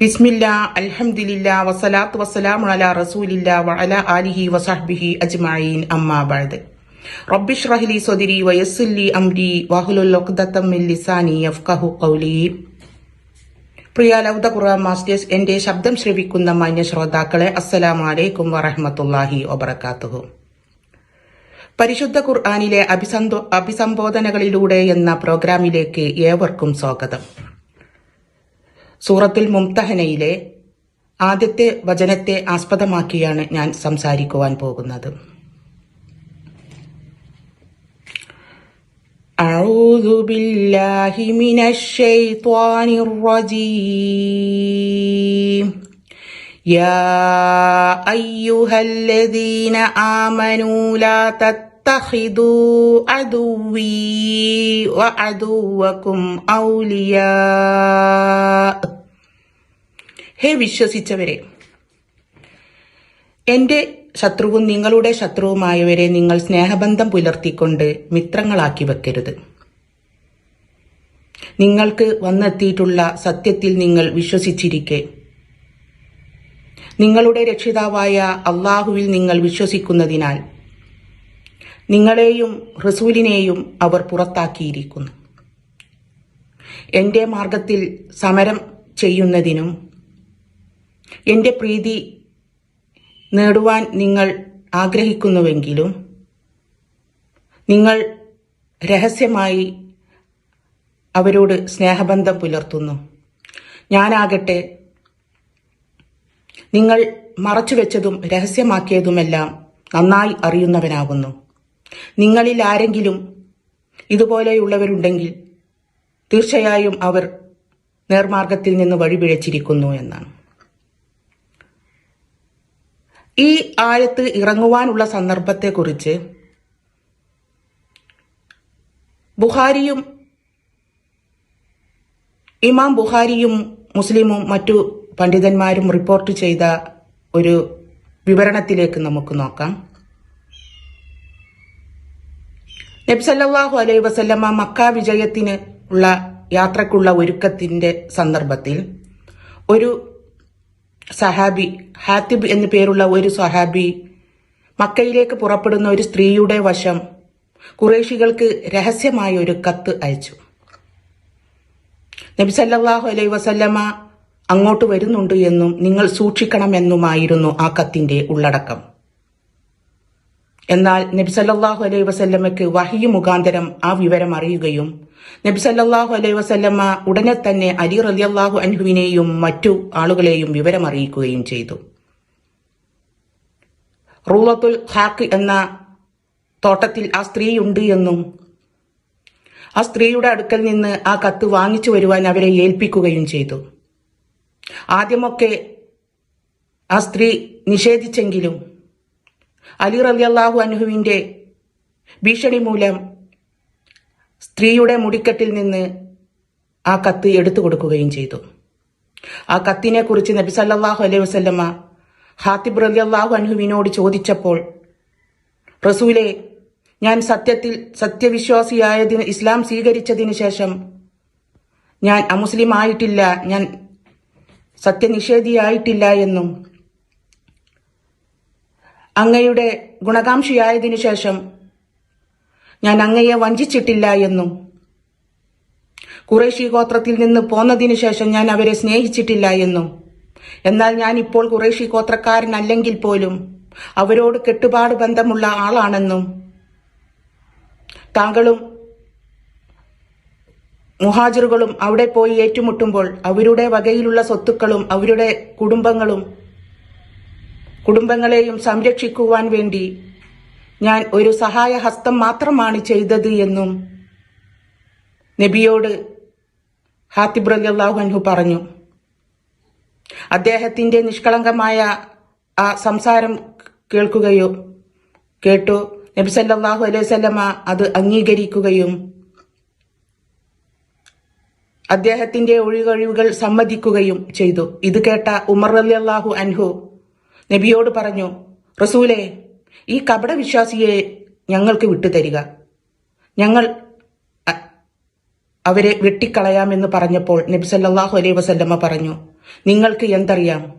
ബിസ്മില്ല അൽഹംദുലില്ല വസലാത്ത് വസ്സലാമു അലാ റസൂലില്ല വഅല ആലിഹി വസഹ്ബിഹി അജ്മഈൻ. അമ്മാ ബഅദ്. റബ്ബിഷ് റഹ്ലി സ്വദിരി വയസ്സുല്ലി അംരി വഹ്ലുൽ ഉഖ്ദത്തം മിൻ ലിസാനി യഫ്ഖഹു ഖൗലി. പ്രിയ ലൗദ ഖുർആൻ മാസ്റ്റേഴ്സ് എന്റെ ശബ്ദം ശ്രവിക്കുന്ന മാന്യ ശ്രോതാക്കളെ അസ്സലാമു അലൈക്കും വറഹ്മത്തുള്ളാഹി വബറകാതുഹു. പരിശുദ്ധ ഖുർആനിലെ അഭിസന്തോ അഭിസംബോധനകളിലൂടെ എന്ന പ്രോഗ്രാമിലേക്ക് ഏവർക്കും സ്വാഗതം സൂറത്തുൽ മുംതഹനയിലെ ആദ്യത്തെ വചനത്തെ ആസ്പദമാക്കിയാണ് ഞാൻ സംസാരിക്കുവാൻ പോകുന്നത് أعوذ بالله من الشيطان الرجيم يا أيها الذين آمنوا لا تتخذوا عدوي وعدوكم أولياء ഹേ വിശ്വസിച്ചവരെ എന്റെ ശത്രുവും നിങ്ങളുടെ ശത്രുവുമായവരെ നിങ്ങൾ സ്നേഹബന്ധം പുലർത്തിക്കൊണ്ട് മിത്രങ്ങളാക്കി വെക്കരുത് നിങ്ങൾക്ക് വന്നെത്തിയിട്ടുള്ള സത്യത്തിൽ നിങ്ങൾ വിശ്വസിച്ചിരിക്കെ നിങ്ങളുടെ രക്ഷിതാവായ അള്ളാഹുവിൽ നിങ്ങൾ വിശ്വസിക്കുന്നതിനാൽ നിങ്ങളെയും റസൂലിനെയും അവർ പുറത്താക്കിയിരിക്കുന്നു. എന്റെ മാർഗത്തിൽ സമരം ചെയ്യുന്നതിനും എന്റെ പ്രീതി നേടുവാൻ നിങ്ങൾ ആഗ്രഹിക്കുന്നുവെങ്കിലും നിങ്ങൾ രഹസ്യമായി അവരോട് സ്നേഹബന്ധം പുലർത്തുന്നു. ഞാനാകട്ടെ നിങ്ങൾ മറച്ചുവെച്ചതും രഹസ്യമാക്കിയതുമെല്ലാം നന്നായി അറിയുന്നവനാകുന്നു. നിങ്ങളിൽ ആരെങ്കിലും ഇതുപോലെയുള്ളവരുണ്ടെങ്കിൽ തീർച്ചയായും അവർ നേർമാർഗത്തിൽ നിന്ന് വഴിപിഴച്ചിരിക്കുന്നു എന്നാണ്. ഈ ആഴത്ത് ഇറങ്ങുവാനുള്ള സന്ദർഭത്തെക്കുറിച്ച് ബുഹാരിയും ഇമാം ബുഹാരിയും മുസ്ലിമും മറ്റു പണ്ഡിതന്മാരും റിപ്പോർട്ട് ചെയ്ത ഒരു വിവരണത്തിലേക്ക് നമുക്ക് നോക്കാം. നബ്സല്ലാഹു അലൈ വസല്ലമ മക്ക വിജയത്തിന് ഉള്ള യാത്രക്കുള്ള ഒരുക്കത്തിന്റെ സന്ദർഭത്തിൽ ഒരു സഹാബി ഹാത്തിബ് എന്നു പേരുള്ള ഒരു സഹാബി മക്കയിലേക്ക് പുറപ്പെടുന്ന ഒരു സ്ത്രീയുടെ വശം കുറേശികൾക്ക് രഹസ്യമായ ഒരു കത്ത് അയച്ചു. നബി സല്ലല്ലാഹു അലൈഹി വസല്ലമ അങ്ങോട്ട് വരുന്നുണ്ട് എന്നും നിങ്ങൾ സൂക്ഷിക്കണമെന്നുമായിരുന്നു ആ കത്തിന്റെ ഉള്ളടക്കം. എന്നാൽ നബ്സല്ലാഹു അലൈഹി വസല്ലമയ്ക്ക് വഹിയു മുഖാന്തരം ആ വിവരം അറിയുകയും നബ്സല്ലാഹു അലൈഹി വസല്ലമ ഉടനെ തന്നെ അലി റളിയല്ലാഹു അൻഹുവിനെയും മറ്റു ആളുകളെയും വിവരം അറിയിക്കുകയും ചെയ്തു. റൂളത്തുൽ ഹാക്ക് എന്ന തോട്ടത്തിൽ ആ സ്ത്രീയുണ്ട് എന്നും ആ സ്ത്രീയുടെ അടുക്കൽ നിന്ന് ആ കത്ത് വാങ്ങിച്ചു വരുവാൻ അവരെ ഏൽപ്പിക്കുകയും ചെയ്തു. ആദ്യമൊക്കെ ആ സ്ത്രീ നിഷേധിച്ചെങ്കിലും അലി റലി അള്ളാഹു അനുഹുവിന്റെ ഭീഷണി മൂലം സ്ത്രീയുടെ മുടിക്കെട്ടിൽ നിന്ന് ആ കത്ത് എടുത്തു കൊടുക്കുകയും ചെയ്തു. ആ കത്തിനെ കുറിച്ച് നബി സല്ലാഹു അലൈഹി വസല്ലമ ഹാത്തിബ് റലി അള്ളാഹു അനുഹുവിനോട് ചോദിച്ചപ്പോൾ റസൂലെ ഞാൻ സത്യത്തിൽ സത്യവിശ്വാസിയായതിന് ഇസ്ലാം സ്വീകരിച്ചതിന് ശേഷം ഞാൻ അമുസ്ലിം ആയിട്ടില്ല ഞാൻ സത്യനിഷേധിയായിട്ടില്ല എന്നും അങ്ങയുടെ ഗുണകാംക്ഷിയായതിനു ശേഷം ഞാൻ അങ്ങയെ വഞ്ചിച്ചിട്ടില്ല എന്നും കുറേശി ഗോത്രത്തിൽ നിന്ന് പോന്നതിനു ശേഷം ഞാൻ അവരെ സ്നേഹിച്ചിട്ടില്ല എന്നും എന്നാൽ ഞാൻ ഇപ്പോൾ കുറേശി ഗോത്രക്കാരനല്ലെങ്കിൽ പോലും അവരോട് കെട്ടുപാട് ബന്ധമുള്ള ആളാണെന്നും താങ്കളും മുഹാജിറുകളും അവിടെ പോയി ഏറ്റുമുട്ടുമ്പോൾ അവരുടെ വകയിലുള്ള സ്വത്തുക്കളും അവരുടെ കുടുംബങ്ങളും കുടുംബങ്ങളെയും സംരക്ഷിക്കുവാൻ വേണ്ടി ഞാൻ ഒരു സഹായ ഹസ്തം മാത്രമാണ് ചെയ്തത് എന്നും നബിയോട് ഹാത്തിബ് അൻഹു പറഞ്ഞു. അദ്ദേഹത്തിന്റെ നിഷ്കളങ്കമായ ആ സംസാരം കേൾക്കുകയോ കേട്ടു. നബി സല്ലാഹു അലൈഹി വസല്ലമ അത് അംഗീകരിക്കുകയും അദ്ദേഹത്തിന്റെ ഒഴികഴിവുകൾ സമ്മതിക്കുകയും ചെയ്തു. ഇത് കേട്ട ഉമർ റളിയല്ലാഹു അൻഹു നബിയോട് പറഞ്ഞു റസൂലെ ഈ കപട വിശ്വാസിയെ ഞങ്ങൾക്ക് വിട്ടുതരിക. ഞങ്ങൾ അവരെ വെട്ടിക്കളയാമെന്ന് പറഞ്ഞപ്പോൾ നബി സല്ലാഹു അലൈ വസല്ലമ പറഞ്ഞു നിങ്ങൾക്ക് എന്തറിയാം?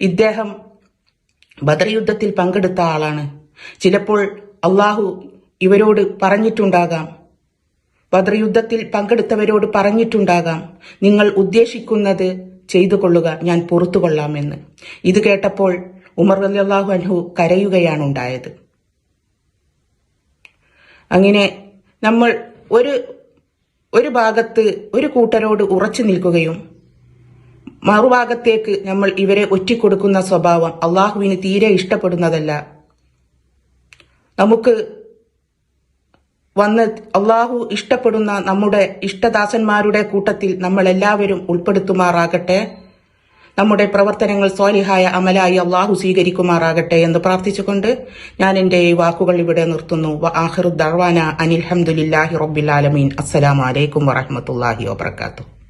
ഇദ്ദേഹം ബദർ യുദ്ധത്തിൽ പങ്കെടുത്ത ആളാണ്. ചിലപ്പോൾ അള്ളാഹു ഇവരോട് പറഞ്ഞിട്ടുണ്ടാകാം. ബദർ യുദ്ധത്തിൽ പങ്കെടുത്തവരോട് പറഞ്ഞിട്ടുണ്ടാകാം. നിങ്ങൾ ഉദ്ദേശിക്കുന്നത് ചെയ്തു കൊള്ളുക ഞാൻ പുറത്തു കൊള്ളാമെന്ന് ഇത് കേട്ടപ്പോൾ ഉമർ അല്ലാഹു അൻഹു കരയുകയാണ് ഉണ്ടായത് അങ്ങനെ നമ്മൾ ഒരു ഒരു ഭാഗത്ത് ഒരു കൂട്ടരോട് ഉറച്ചു നിൽക്കുകയും മറുഭാഗത്തേക്ക് നമ്മൾ ഇവരെ ഒറ്റിക്കൊടുക്കുന്ന സ്വഭാവം അള്ളാഹുവിന് തീരെ ഇഷ്ടപ്പെടുന്നതല്ല. നമുക്ക് വന്ന് അള്ളാഹു ഇഷ്ടപ്പെടുന്ന നമ്മുടെ ഇഷ്ടദാസന്മാരുടെ കൂട്ടത്തിൽ നമ്മൾ എല്ലാവരും ഉൾപ്പെടുത്തുമാറാകട്ടെ. നമ്മുടെ പ്രവർത്തനങ്ങൾ സ്വാലിഹായ അമലായി അള്ളാഹു സ്വീകരിക്കുമാറാകട്ടെ എന്ന് പ്രാർത്ഥിച്ചുകൊണ്ട് ഞാൻ എന്റെ ഈ വാക്കുകൾ ഇവിടെ നിർത്തുന്നു. ആഹിറു ദർവാന അനിൽഹമുല്ലാഹി റബ്ബിൽ ആലമീൻ. അസ്സലാമു അലൈക്കും വറഹമത്തല്ലാഹി വബർക്കാത്തു